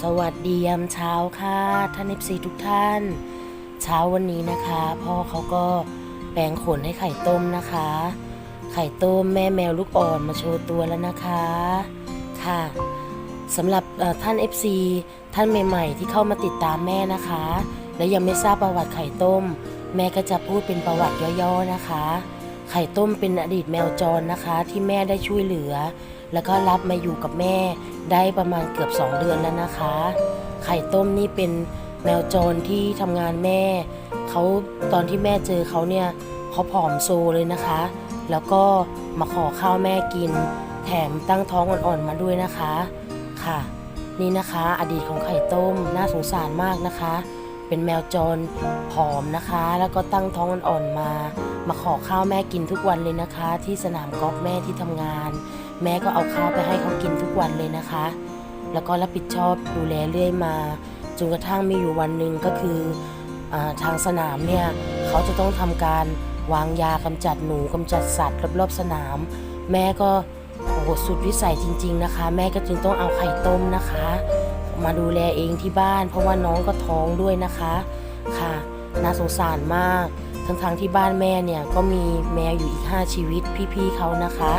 สวัสดียามเช้าค่ะท่านเอฟซีทุกท่าน เช้าวันนี้นะคะ พ่อเขาก็แปลงขนให้ไข่ต้มนะคะ ไข่ต้มแม่แมวลูกอ่อนมาโชว์ตัวแล้วนะคะค่ะสำหรับเอ่อท่าน FC ท่านใหม่ๆ ที่เข้ามาติดตามแม่นะคะ และยังไม่ทราบประวัติไข่ต้ม แม่ก็จะพูดเป็นประวัติย่อๆนะคะ ไข่ต้มเป็นอดีตแมวจรนะคะ ที่แม่ได้ช่วยเหลือ แล้วก็รับมาอยู่กับแม่ได้ประมาณเกือบ 2 เดือนแล้วนะคะ ไข่ต้มนี่เป็นแมวจรที่ทำงานแม่เขาตอนที่แม่เจอเขาเนี่ยเขาผอมโซเลยนะคะ แล้วก็มาขอข้าวแม่กิน แถมตั้งท้องอ่อนๆมาด้วยนะคะค่ะ นี่นะคะ อดีตของไข่ต้มน่าสงสารมากนะคะ เป็นแมวจรผอมนะคะ แล้วก็ตั้งท้องอ่อนๆมา มาขอข้าวแม่กินทุกวันเลยนะคะ ที่สนามกอล์ฟแม่ที่ทำงาน แม่ก็เอาข้าวไปให้เขากินทุกวันเลยนะคะ แล้วก็รับผิดชอบดูแลเรื่อยมาจนกระทั่งมีอยู่วันหนึ่งก็คืออทางสนามเนี่ยเขาจะต้องทำการวางยากำจัดหนูกำจัดสัตว์รอบๆสนาม แม่ก็โอ้โหสุดวิสัยจริง ๆนะคะ แม่ก็จึงต้องเอาไข่ต้มนะคะ มาดูแลเองที่บ้าน เพราะว่าน้องก็ท้องด้วยนะคะค่ะ น่าสงสารมาก ทั้งๆที่บ้านแม่เนี่ยก็มีแมวอยู่อีก 5 ชีวิตพี่ๆเขานะคะ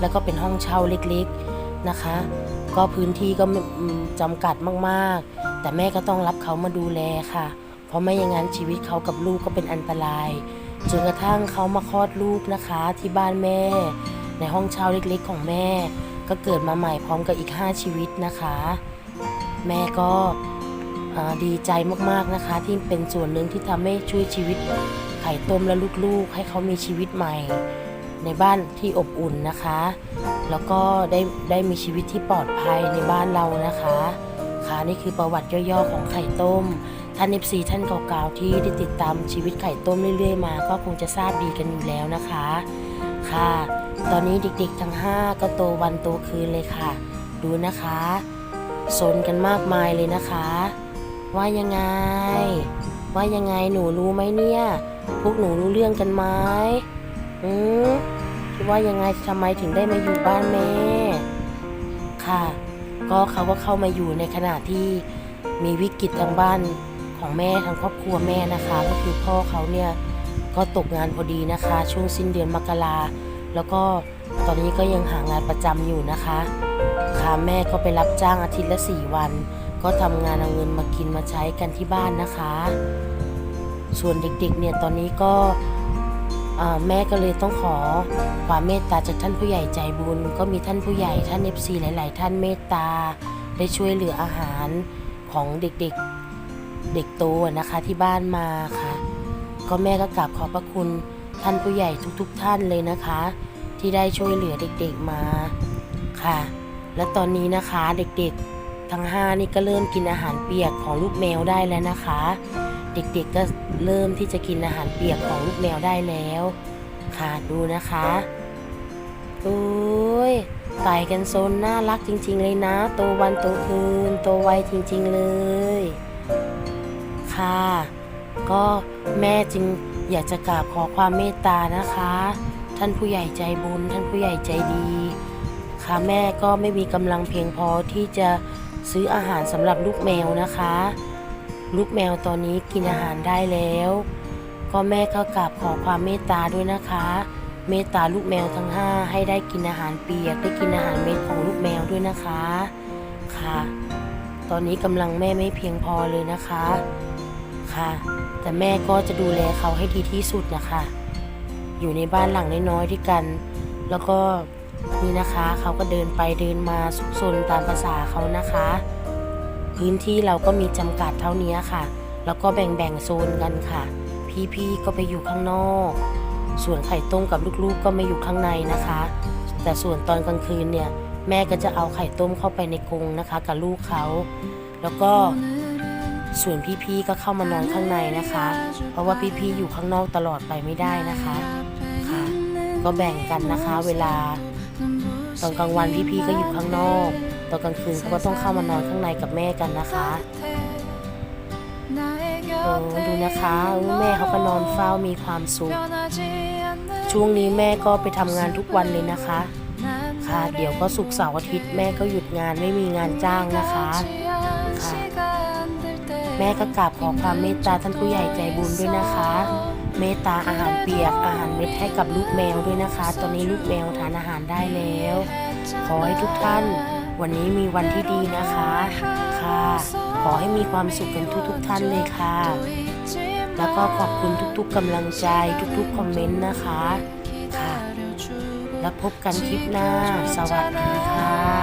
แล้วก็เป็นห้องเช่าเล็กๆนะคะ ก็พื้นที่ก็จำกัดมากๆ แต่แม่ก็ต้องรับเขามาดูแลค่ะ เพราะไม่อย่างนั้นชีวิตเขากับลูกก็เป็นอันตรายจนกระทั่งเขามาคลอดลูกนะคะที่บ้านแม่ ในห้องเช่าเล็กๆของแม่ ก็เกิดมาใหม่พร้อมกับอีก 5 ชีวิตนะคะ แม่ก็ดีใจมากๆนะคะ ที่เป็นส่วนหนึ่งที่ทำให้ช่วยชีวิตไข่ต้มและลูกๆ ให้เขามีชีวิตใหม่ ในบ้านที่อบอุ่นนะคะ แล้วก็ได้ได้มีชีวิตที่ปลอดภัยในบ้านเรานะคะค่ะนี่คือประวัติย่อๆของไข่ต้มท่านเอฟซีท่านเก่าๆที่ได้ติดตามชีวิตไข่ต้มเรื่อยๆมา ก็คงจะทราบดีกันอยู่แล้วนะคะ ค่ะ ตอนนี้เด็กๆทั้ง 5 ก็โตวันโตคืนเลยค่ะ ดูนะคะ สนกันมากมายเลยนะคะ ว่ายังไง ว่ายังไงหนูรู้ไหมเนี่ย พวกหนูรู้เรื่องกันไหมอืมคิดว่ายังไงทำไมถึงได้มาอยู่บ้านแม่ ค่ะ ก็เขาก็เข้ามาอยู่ในขณะที่มีวิกฤตทางบ้านของแม่ทางครอบครัวแม่นะคะ ก็คือพ่อเขาเนี่ยก็ตกงานพอดีนะคะ ช่วงสิ้นเดือนมกราแล้วก็ตอนนี้ก็ยังหางานประจำอยู่นะคะ ค่ะแม่ก็ไปรับจ้างอาทิตย์ละสี่วัน ก็ทำงานเอาเงินมากินมาใช้กันที่บ้านนะคะ ส่วนเด็กๆเนี่ยตอนนี้ก็แม่ก็เลยต้องขอความเมตตาจากท่านผู้ใหญ่ใจบุญ ก็มีท่านผู้ใหญ่ท่านเอฟซีหลาย ๆ ท่านเมตตาได้ช่วยเหลืออาหารของเด็กๆเด็กโตนะคะที่บ้านมาค่ะ ก็แม่ก็กราบขอบพระคุณท่านผู้ใหญ่ทุก ๆ ท่านเลยนะคะ ที่ได้ช่วยเหลือเด็ก ๆมาค่ะ และตอนนี้นะคะเด็กๆทั้งห้านี่ก็เริ่มกินอาหารเปียกของลูกแมวได้แล้วนะคะ เด็กๆก็เริ่มที่จะกินอาหารเปียกของลูกแมวได้แล้ว ค่ะดูนะคะโอ้ยไก่กันโซนน่ารักจริง ๆ เลยนะโตวันโตคืนโตไวจริง ๆเลย ค่ะ ก็แม่จึงอยากจะกราบขอความเมตตานะคะ ท่านผู้ใหญ่ใจบุญท่านผู้ใหญ่ใจดี แม่ก็ไม่มีกำลังเพียงพอที่จะซื้ออาหารสำหรับลูกแมวนะคะ ลูกแมวตอนนี้กินอาหารได้แล้ว ก็แม่ก็กราบขอความเมตตาด้วยนะคะ เมตตาลูกแมวทั้งห้าให้ได้กินอาหารเปียกได้กินอาหารเม็ดของลูกแมวด้วยนะคะค่ะ ตอนนี้กำลังแม่ไม่เพียงพอเลยนะคะค่ะ แต่แม่ก็จะดูแลเขาให้ดีที่สุดนะคะ อยู่ในบ้านหลังน้อยๆด้วยกัน แล้วก็ นี่นะคะ เขาก็เดินไปเดินมาซุกซนตามภาษาเขานะคะ พื้นที่เราก็มีจำกัดเท่านี้ค่ะ แล้วก็แบ่งๆโซนกันค่ะ พี่ๆก็ไปอยู่ข้างนอก ส่วนไข่ต้มกับลูกๆก็ไม่อยู่ข้างในนะคะ แต่ส่วนตอนกลางคืนเนี่ยแม่ก็จะเอาไข่ต้มเข้าไปในกรงนะคะ กับลูกเขาแล้วก็ส่วนพี่ๆก็เข้ามานอนข้างในนะคะ เพราะว่าพี่ๆอยู่ข้างนอกตลอดไปไม่ได้นะคะค่ะ ก็แบ่งกันนะคะ เวลา ตอนกลางวันพี่ๆก็อยู่ข้างนอก ตอนกลางคืนเขาก็ต้องเข้ามานอนข้างในกับแม่กันนะคะโอ้ดูนะคะแม่เขาก็นอนเฝ้ามีความสุข ช่วงนี้แม่ก็ไปทำงานทุกวันเลยนะคะ ค่ะเดี๋ยวก็สุกเสาร์อาทิตย์แม่ก็หยุดงานไม่มีงานจ้างนะคะค่ะแม่ก็กราบขอความเมตตาท่านผู้ใหญ่ใจบุญด้วยนะคะ เมตตาอาหารเปียกอาหารเม็ดให้กับลูกแมวด้วยนะคะ ตอนนี้ลูกแมวทานอาหารได้แล้ว ขอให้ทุกท่าน วันนี้มีวันที่ดีนะคะ ค่ะ ขอให้มีความสุขกันทุกๆท่านเลยค่ะ แล้วก็ขอบคุณทุกๆกำลังใจทุกๆคอมเมนต์นะคะ ค่ะ แล้วพบกันคลิปหน้า สวัสดีค่ะ